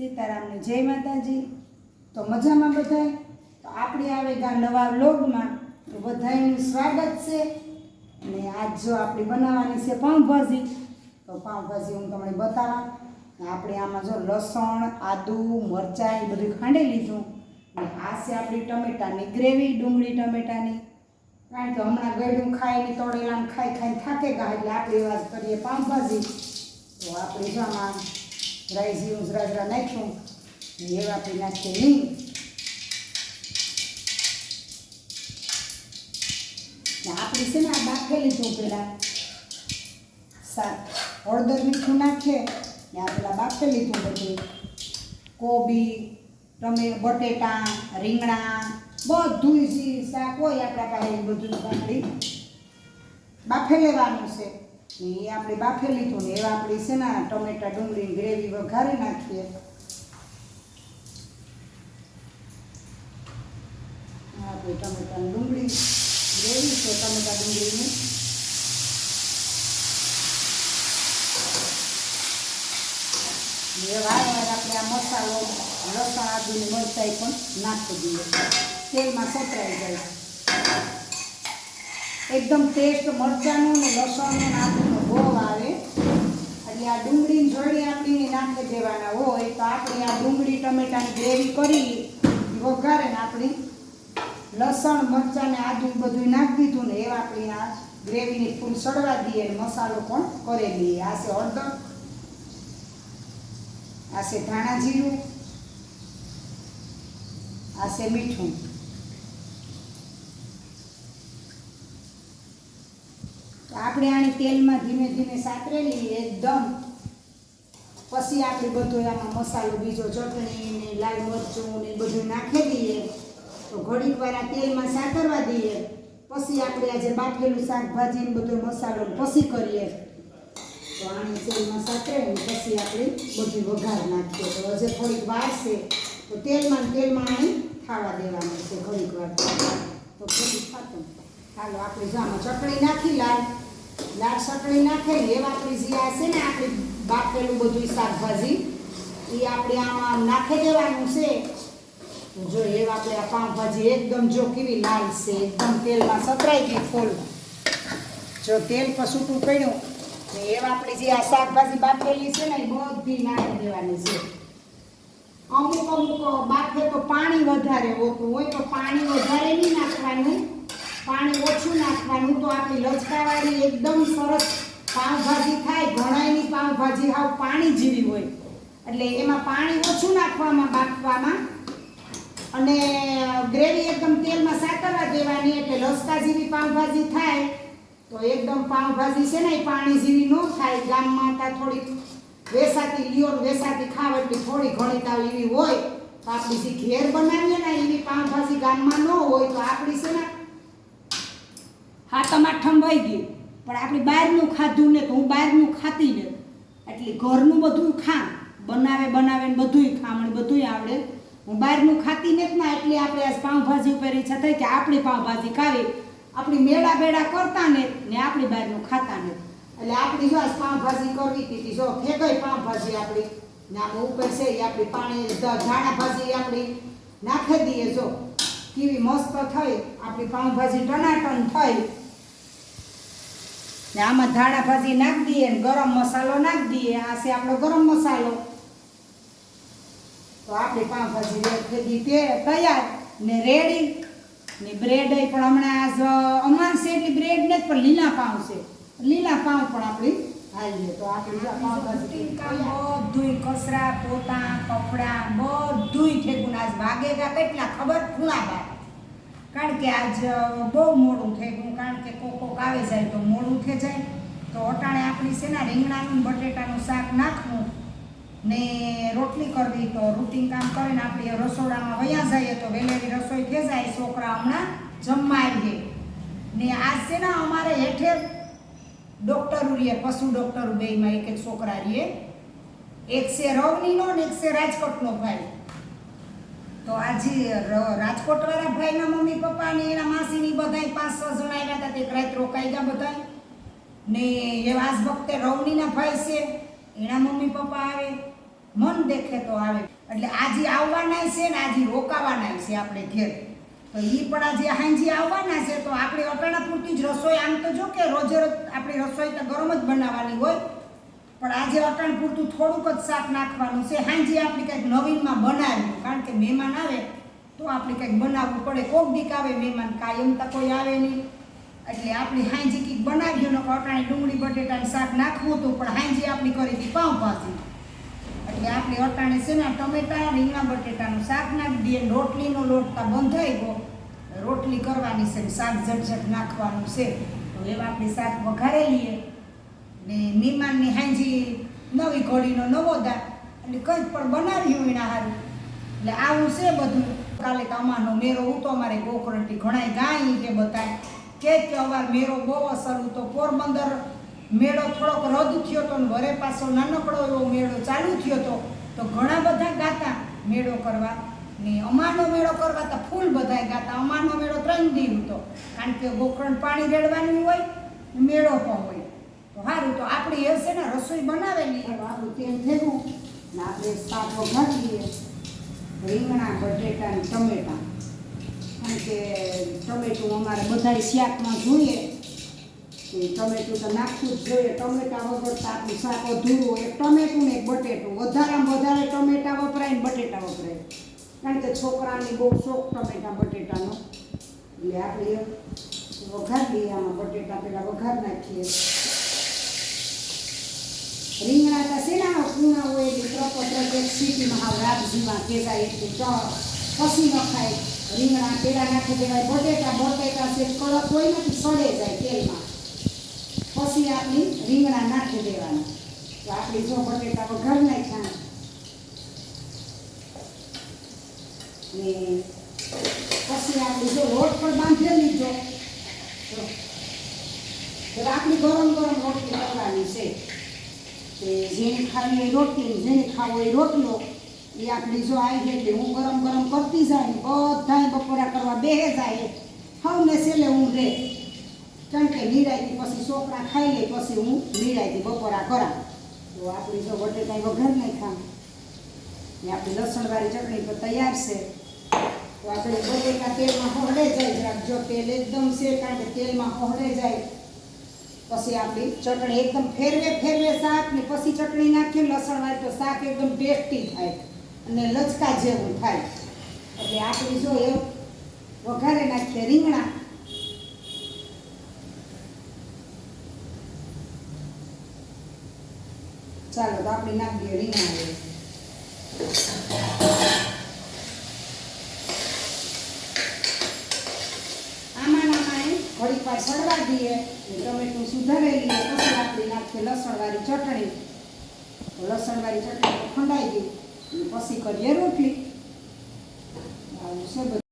સીતારામને જય માતાજી. તો મજામાં બધાય? તો આપણે આવે ગા નવા વ્લોગમાં. તો બધાનું સ્વાગત છે. અને આજ જો આપણી બનાવવાની છે પાઉંભાજી. તો પાઉંભાજી હું તમને બતાવા. આપણે આમાં જો લસણ, આદુ, મરચાં એ બધું ખાંડી લીધું. અને આ છે આપણી ટમેટાની ગ્રેવી, ડુંગળી ટમેટાની. કારણ કે હમણાં ગળ્યું ખાઈને તળેલા ખાઈ ખાઈ થાકે ગા એટલે આપણે વાત કરીએ પાઉંભાજી. તો આપણે જો આમાં રાઈ ઉઝરાઝરા નાખ્યું. ને એ આપી નાખીએ ને આપણી છે ને આ બાફેલી તું શાક હળદર મીઠું નાખીએ. ને આ પેલા બાફેલી તું બધું કોબી તમે બટેટા, રીંગણા, બધું શાક હોય આપણા પાસે બધું આપણી બાફે લેવાનું છે. એ આપણે બાફી લીધું ને એવા આપણી છે ને ટમેટા, ડુંગળી ગ્રેવી વઘારી નાખીએ. આપણે ટમેટા ડુંગળી ગ્રેવી છે ટમેટા ડુંગળીની. વાર વાર આપણે આ મસાલો, લસણ, આદુની મરચાઈ પણ નાખી દઈએ. તેલમાં સતરાઈ જાય. એકદમ ટેસ્ટ મરચાંનો ને લસણનો ને આદુનો બહુ આવે. એટલે આ ડુંગળી જોડી આપણી નાખી દેવાના હોય તો આપણે આ ડુંગળી, ટમેટાની ગ્રેવી કરી વઘારે ને આપણી લસણ, મરચાં ને આદું બધું નાખી દીધું ને એવા આપણી આ ગ્રેવીની ફૂલ સડવા દઈએ અને મસાલો પણ કરી દઈએ. આ છે હળદર, આ છે ધાણા જીરું, આ છે મીઠું. આપણે આની તેલમાં ધીમે ધીમે સાતરેલી એકદમ પછી આપણે બધો આમાં મસાલો, બીજો ચટણી ને લાલ મરચું ને બધું નાખી દઈએ. તો ઘડીક વાર આ તેલમાં સાતરવા દઈએ. પછી આપણે આજે બાફેલું શાકભાજી ને બધો મસાલો પછી કરીએ. તો આની તેલમાં સાતરે પછી આપણે બધું વઘાર નાખીએ. તો હજે થોડીક વાર છે. તો તેલમાં તેલમાં અહીં ખાવા દેવાનું છે ઘડીક વાર. તો ખાતું ચાલો આપણે જામાં ચટણી નાખી લાલ. લાલ ચટણી નાખેલી એવા આપણી જે આ છે ને આપણી બાફેલું બધું શાકભાજી, એ આપણે આમાં નાખી દેવાનું છે. જો એવા આપણે આ પાઉંભાજી એકદમ જો કેવી લાલ છે, એકદમ તેલમાં સતરાઈ ગઈ ફૂલ જો તેલ પર છૂટું પડ્યું, ને એવા આપણે જે આ શાકભાજી બાફેલી છે ને, એ બધી નાખી દેવાની છે. અમુક અમુક બાફે તો પાણી વધારે હોતું હોય, તો પાણી વધારે નહીં નાખવાનું. પાણી ઓછું નાખવાનું, તો આપણી લચકાવાળી એકદમ સરસ પાઉંભાજી થાય, ઘણાયની પાઉંભાજી હાવ પાણી જેવી હોય. એટલે એમાં પાણી ઓછું નાખવામાં બાફવામાં અને ગ્રેવી એકદમ તેલમાં સાતરવા દેવાની, એટલે લસકા જેવી પાઉંભાજી થાય, તો એકદમ પાઉંભાજી છે ને પાણી જેવી ન થાય. ગામમાં ત્યાં થોડીક વેસાતી લીઓ વેસાતી ખાવ એટલે થોડી ઘણી તાવ એવી હોય. તો આપણી જે ઘેર બનાવીએ ને એવી પાઉંભાજી ગામમાં ન હોય, તો આપણી છે ને હા, તમારે ઠંભાઈ ગયું. પણ આપણે બહારનું ખાધું ને તો હું બહારનું ખાતી ને એટલે ઘરનું બધું ખા બનાવે બનાવે ને બધુંય ખા મને બધુંય આવડે. હું બહારનું ખાતી ને ના એટલે આપણે આ પાઉંભાજી ઉપર ઈચ્છા થઈ કે આપણી પાઉંભાજી ખાવી. આપણી મેળા બેડા કરતા ને ને આપણી બહારનું ખાતા ને. એટલે આપણી જો પાઉંભાજી કરવી હતી જો ફેંકાઈ પાઉંભાજી આપણી. ને આમ ઉપર છે એ આપણી પાણી ઝાડા ભાજી આપણી. નાખી દઈએ જો. કેવી મસ્ત થઈ, આપણી પાઉંભાજી ટનાટન થઈ. ને આમાં ધાણા ભાજી નાખી દઈએ ને ગરમ મસાલો નાખી દઈએ, આ છે આપણો ગરમ મસાલો. તો આપણી પાઉંભાજી તૈયાર. ને રેડી. ને બ્રેડ પણ હમણાં આજ અમાર છે એટલી બ્રેડ નથી પણ લીલા પાઉં છે. લીલા પાઉં પણ આપણી કસરા પોતા કપડા બધુંય ઠેકું આજ વાગેગા કેટલા ખબર? ખૂણા બાર. કારણ કે આજ બહુ મોડું થઈ ગયું કારણ કે કોક કોક આવે જાય તો મોડું થઈ જાય. તો અટાણે આપણી છે ને રીંગણાનું બટેટાનું શાક નાખવું ને રોટલી કરવી તો રૂટીન કામ કરીને આપણે રસોડામાં વયા જઈએ તો વહેલેલી રસોઈ થઈ જાય. છોકરા હમણાં જમવા આવીએ. ને આજ છે ને અમારે હેઠે ડૉક્ટર રીએ પશુ ડોક્ટરો બેયમાં એક એક છોકરા રીએ એક છે રવનીનો ને એક છે રાજકોટનો ભાઈ. તો આજે રાજકોટવાળા ભાઈના મમ્મી પપ્પા ને એના માસીની બધાય પાંચ છ જણા આવ્યા હતા એક રાત રોકાઈ ગયા બધા ને એવા આજ વખતે રવનીના ભાઈ છે, એના મમ્મી પપ્પા આવે. મન દેખે તો આવે. એટલે આજે આવવાના છે ને આજે રોકાવાના છે આપણે ઘેર. તો એ પણ આજે હાંજી આવવાના છે, તો આપણે અટાણા પૂરતી જ રસોઈ, આમ તો જો કે રોજે રોજ આપણી રસોઈ તો ગરમ જ બનાવવાની હોય, પણ આજે અટાણ પૂરતું થોડુંક જ શાક નાખવાનું છે. હાંજી આપણે કંઈક નવીનમાં બનાવ્યું કારણ કે મહેમાન આવે, તો આપણે કંઈક બનાવવું પડે. કોક દીક આવે મહેમાન કાયમ તો કોઈ આવે નહીં. એટલે આપણી હાંજી કંઈક બનાવ્યું ને અટાણે ડુંગળી, બટેટાનું શાક નાખવું હતું, પણ હાંજી આપણી કરી હતી પાઉંભાજી. એટલે આપણે અટાણે છે ને ટમેટા, રીંગણા, બટેટાનું શાક નાખી દઈએ. રોટલીનો લોટ તો બંધાઈ ગયો. રોટલી કરવાની છે શાક ઝટઝટ નાખવાનું છે. તો એવા આપણે શાક વઘારે લઈએ. ને મહેમાનની હાંજી નવી ઘડીનો નવો દા એટલે કંઈક પણ બનાવ્યું એના હારું. એટલે આવું છે બધું. કાલે તો અમારનો મેરો ઉતો અમારે ગોકરણથી ઘણાય ગાય કે બતાય કે અવાર મેરો બહુ અસર તો પોરબંદર મેળો થોડોક રદ થયો તો ને વરે પાછો નાનકડો એવો મેળો ચાલુ થયો તો તો ઘણા બધા ગાતા મેળો કરવા ને અમારનો મેળો કરવા તો ફૂલ બધાય ગાતા. અમારનો મેળો ત્રણ દિન હતો, કારણ કે ગોકરણ પાણી રેડવાનું હોય મેળો પણ હોય. તો સારું તો આપણી એ ને રસોઈ બનાવેલી. આપણું તેલ ભેગું ને આપણે શાક નાખીએ રીંગણા, બટેટા ને ટમેટા. કારણ કે ટમેટું અમારે બધાય શાકમાં જોઈએ. ટમેટું તો નાખવું જ જોઈએ. ટમેટા વગર તો શાક અધૂરું એક ટમેટું ને એક બટેટું. વધારામાં વધારે ટમેટા વપરાય ને બટેટા વપરાય. કારણ કે છોકરાની બહુ શોખ ટમેટા બટેટાનો. એટલે આપણે વઘાર દઈએ આમાં બટેટા પેલા વઘાર નાખીએ. રીંગણા તો શેના કૂણા હોય એટલે પ્રપત્ર એક સીટીમાં હાવ રાબજીમાં કેસાય એટલે પસી નખાય રીંગણા પેલા નાખી દેવાય. બટેટા બટેટા છે કડક હોય ને સડે જાય તેલમાં. પછી આપણી રીંગણા નાખી દેવાના. તો આપણી જો બટેટા વઘાર નાખ્યા. ને પછી આપણે જો રોટ પણ બાંધી લીધો. તો આપણી ગરમ ગરમ રોટલી કરવાની છે. કે જેને ખાવી એ રોટલી, જેને ખાવો એ રોટલો, એ આપણી જો આવી એટલે હું ગરમ ગરમ કરતી જાય ને બધાય બપોરા કરવા બેહે જાય. હવે છેલ્લે હું રે કે નિરાયથી પછી છોકરા ખાઈ લે, પછી હું નિરાયથી બપોરા કરા તો આપણી જો બટેટા વઘાર ખામ ને આપણી લસણવાળી ચટણી તો તૈયાર છે. તો આપણે બટેકા તેલમાં હોળે જાય જરાક જો તેલ એકદમ છે કારણ કે તેલમાં હોળે જાય. પછી આપણી ચટણી એકદમ ફેરવે ફેરવે શાક ને પછી ચટણી નાખીએ. લસણવાળી તો શાક એકદમ ટેસ્ટી થાય. અને લચકા જેવું થાય. એટલે આપણી જો એ વઘારે નાખીએ રીંગણા ચાલો તો આપણે નાખી દઈએ રીંગણા. આમાં આમાં એ વાર સડવા દઈએ ટમેટું સુધારેલી પછી આપણે નાખીએ લસણવાળી ચટણી. લસણવાળી ચટણી ખંડાઈ ગઈ પછી કરીએ રોટલી. આવું છે